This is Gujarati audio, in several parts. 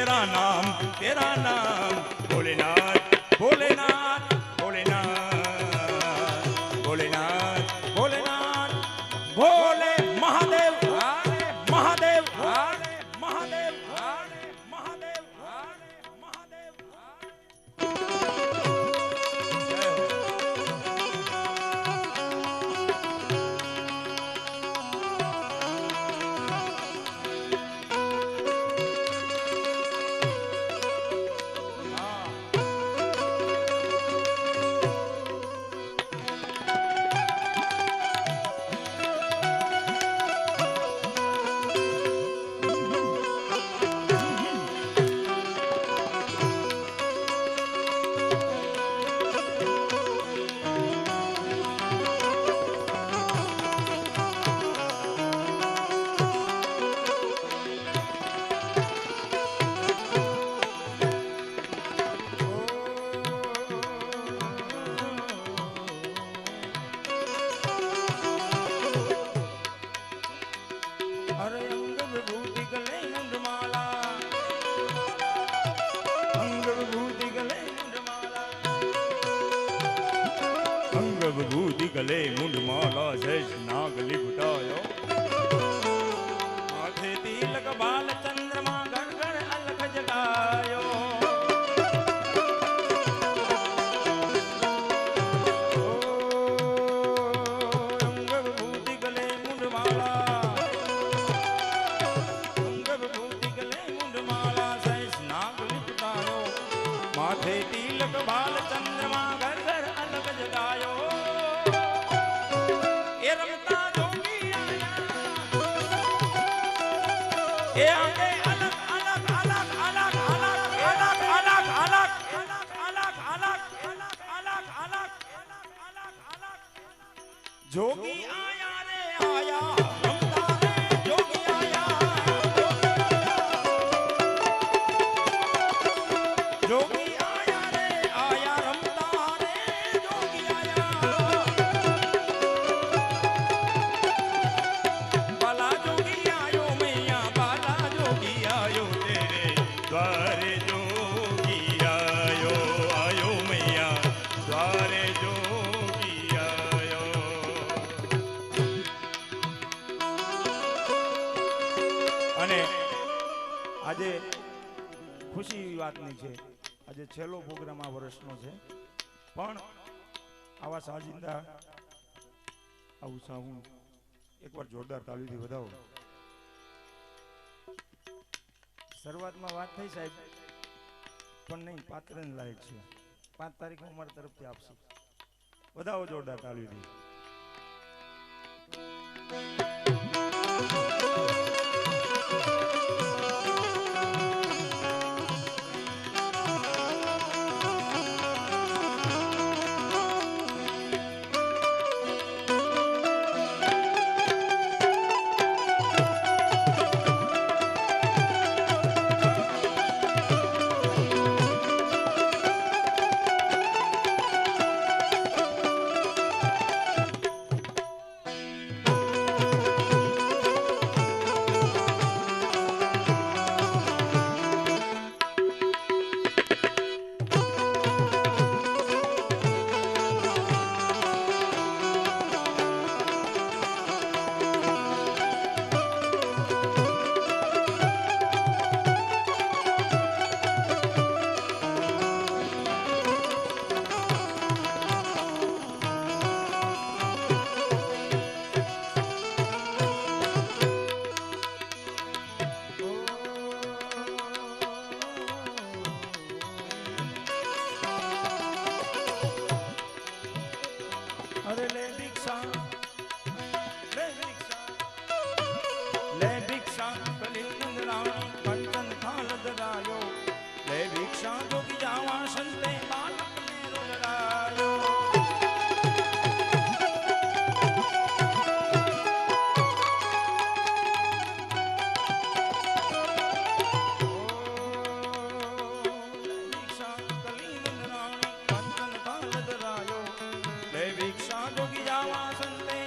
तेरा नाम तेरा नाम જોગી આયા રે આયા द्वार जोगी आयो आयो मैया द्वार છે. આજે છેલ્લો પ્રોગ્રામ આ વર્ષનો છે. પણ આવા સાજિંદા આવું સાહું એકવાર જોરદાર તાલીથી વધાવો. શરૂઆતમાં વાત થઈ સાહેબ, પણ નહીં, પાત્રને લાયક છે. પાંચ તારીખમાં અમારા તરફથી આપશું. વધાવો જોરદાર તાલીથી. ભિક્ષા જોગી જાવા સંતે.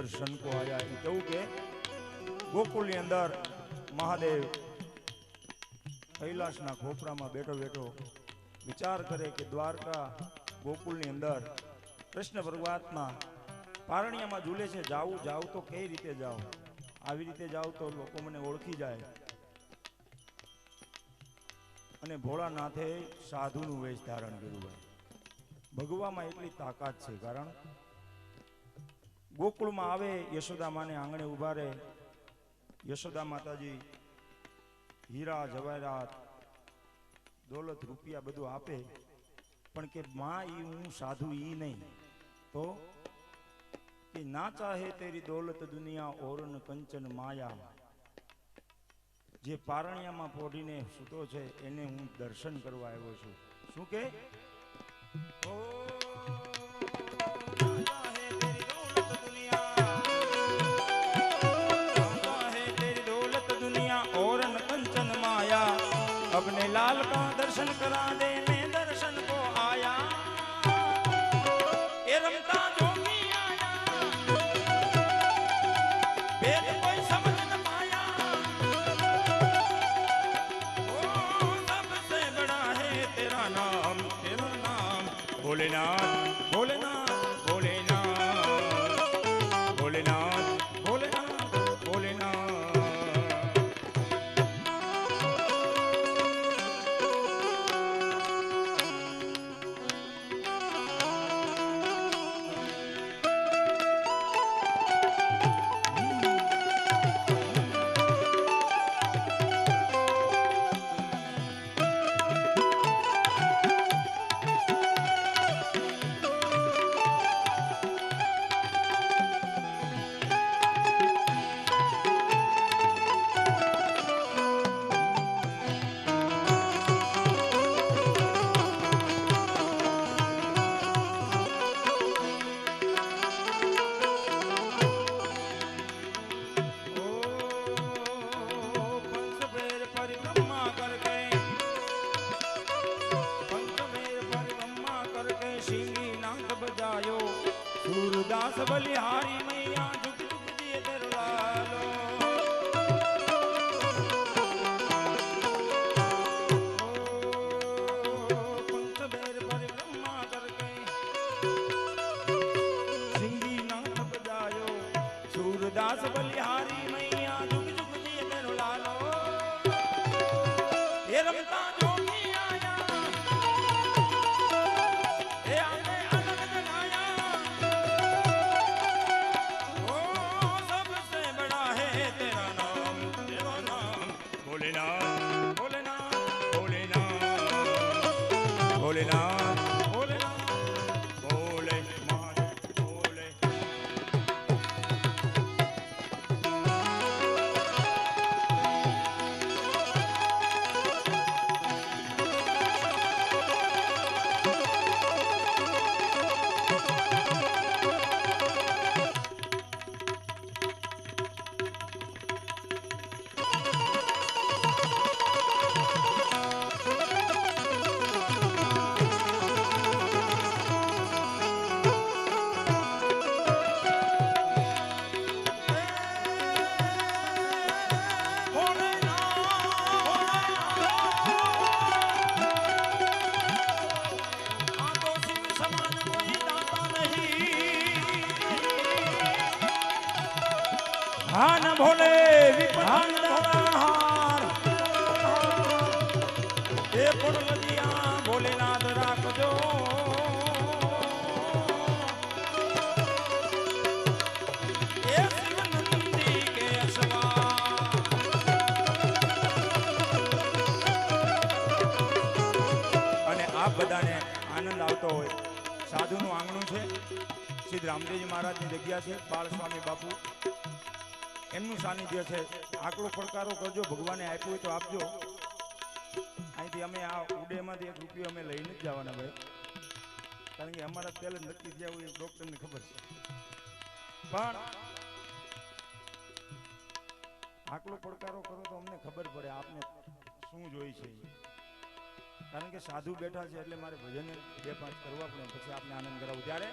દર્શન કો આયા એ કેવું કે? ગોકુલની અંદર મહાદેવ કૈલાસના ખોપરામાં બેઠો બેઠો વિચાર કરે કે દ્વારકા ગોકુલની અંદર કૃષ્ણ ભગવાત્મા પારણિયામાં ઝૂલે છે. જાવું જાવું તો કઈ રીતે જાવ આવી રીતે જાવ તો લોકો મને ઓળખી જાય. અને ભોળાનાથે સાધુનું વેશ ધારણ કર્યું હોય. ભગવામાં એટલી તાકાત છે. કારણ ગોકુળમાં આવે યશોદા માને આંગણે ઊભા રહે. યશોદા માતાજી હીરા જવાહરાત દોલત રૂપિયા બધું આપે. પણ કે માં ઈ હું સાધુ ઈ નહીં. તો કે ના ચાહે તેરી દોલત દુનિયા ઓરન કંચન માયા. જે પારણિયામાં પોઢીને સૂતો છે એને હું દર્શન કરવા આવ્યો છું. શું કે? ઓ, ਕਰਾਂ ਦੇ સબલિહારી સિદ્ધ મહારાજની જગ્યા બાળસ્વામી બાપુ. એમનું સાનિધ્ય છે આકડો પડકારો કરજો, ભગવાને આપ્યું હોય તો આપજો. અહીંથી અમે આ ઉડેમાંથી એક રૂપિયો અમે લઈને જ જવાના ભાઈ. કારણ કે અમારા પહેલે નક્કી થયા હોય ડોક્ટરને ખબર છે. પણ આકલો પડકારો કરો તો અમને ખબર પડે, આપને શું જોઈ છે કારણ કે સાધુ બેઠા છે એટલે મારે ભજન બે પાંચ કરવા પડે, પછી ત્યારે